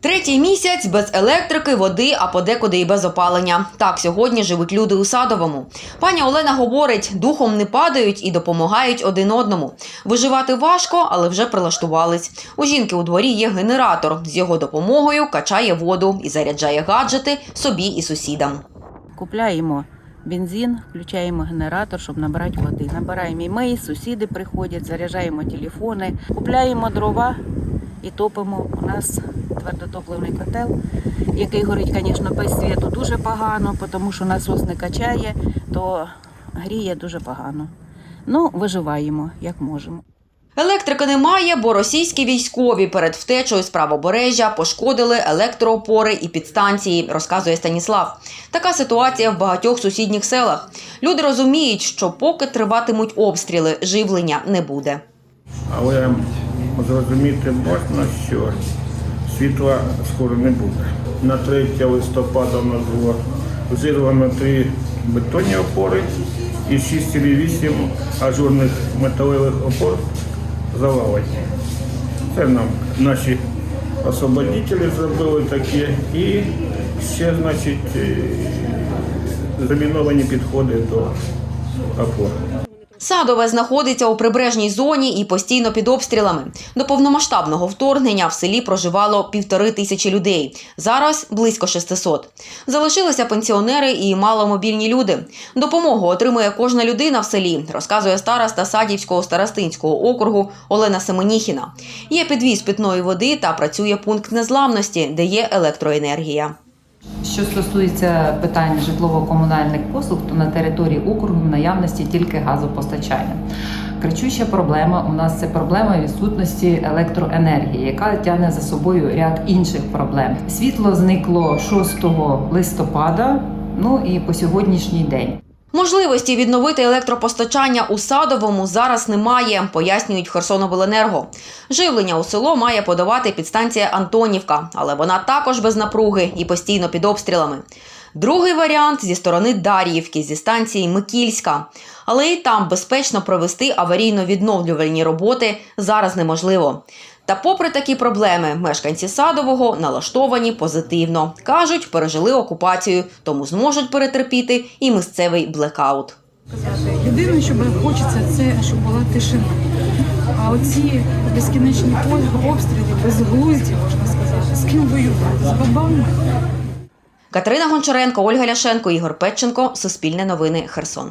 Третій місяць без електрики, води, а подекуди і без опалення. Так сьогодні живуть люди у садовому. Пані Олена говорить, духом не падають і допомагають один одному. Виживати важко, але вже прилаштувались. У жінки у дворі є генератор. З його допомогою качає воду і заряджає гаджети собі і сусідам. Купляємо бензин, включаємо генератор, щоб набрати води. Набираємо і ми, і сусіди приходять, заряджаємо телефони, купляємо дрова і топимо. У нас твердотопливний котел, який горить, звісно, без світу дуже погано, тому що насос не качає, то гріє дуже погано. Ну, виживаємо, як можемо. Електрики немає, бо російські військові перед втечею з правобережжя пошкодили електроопори і підстанції, розказує Станіслав. Така ситуація в багатьох сусідніх селах. Люди розуміють, що поки триватимуть обстріли, живлення не буде. Але зрозуміти можна, що світла скоро не буде. На 3 листопада у нас було зірвано три бетонні опори і 6,8 ажурних металевих опор завалені. Це нам наші освободителі зробили таке. І ще, значить, е, заміновані підходи до опор. Садове знаходиться у прибережній зоні і постійно під обстрілами. До повномасштабного вторгнення в селі проживало півтори тисячі людей. Зараз близько 600. Залишилися пенсіонери і маломобільні люди. Допомогу отримує кожна людина в селі, розказує староста Садівського старостинського округу Олена Семеніхіна. Є підвіз питної води та працює пункт незламності, де є електроенергія. Що стосується питань житлово-комунальних послуг, то на території округу в наявності тільки газопостачання. Кричуща проблема у нас це проблема відсутності електроенергії, яка тягне за собою ряд інших проблем. Світло зникло 6 листопада, ну і по сьогоднішній день. Можливості відновити електропостачання у садовому зараз немає, пояснюють Херсонобленерго. Живлення у село має подавати підстанція Антонівка, але вона також без напруги і постійно під обстрілами. Другий варіант зі сторони Дар'ївки, зі станції Микільська. Але і там безпечно провести аварійно-відновлювальні роботи зараз неможливо. Та попри такі проблеми, мешканці садового налаштовані позитивно. Кажуть, пережили окупацію, тому зможуть перетерпіти і місцевий блекаут. Єдине, що хочеться, це щоб була тишина. А оці безкінечні обстріли, безглузді, можна сказати, з ким воювати? З бабами? Катерина Гончаренко, Ольга Ляшенко, Ігор Петченко. Суспільне новини. Херсон.